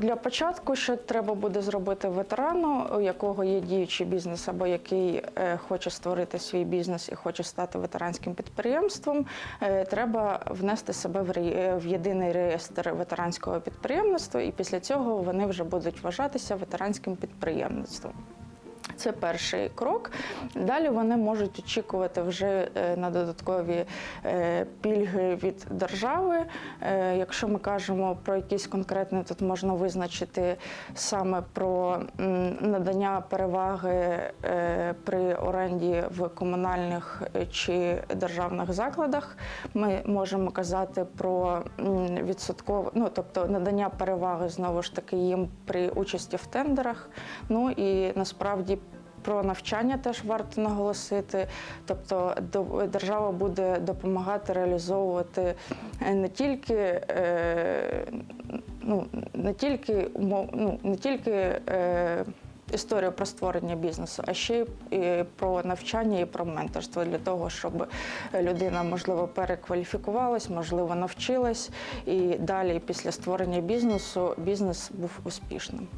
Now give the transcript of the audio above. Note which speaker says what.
Speaker 1: Для початку, що треба буде зробити ветерану, у якого є діючий бізнес або який е, хоче створити свій бізнес і хоче стати ветеранським підприємством, е, треба внести себе е, в єдиний реєстр ветеранського підприємництва, і після цього вони вже будуть вважатися ветеранським підприємництвом. Це перший крок. Далі вони можуть очікувати вже е, на додаткові е, пільги від держави. Е, Якщо ми кажемо про якісь конкретні, тут можна визначити саме про надання переваги при оренді в комунальних чи державних закладах. Ми можемо казати про відсоткове, ну тобто надання переваги знову ж таки їм при участі в тендерах. Ну і насправді. Про навчання теж варто наголосити, тобто держава буде допомагати реалізовувати е, не тільки, е, ну, не тільки, ну, не тільки е, історію про створення бізнесу, а ще й про навчання і про менторство для того, щоб людина, можливо, перекваліфікувалась, можливо, навчилась, і далі після створення бізнесу бізнес був успішним.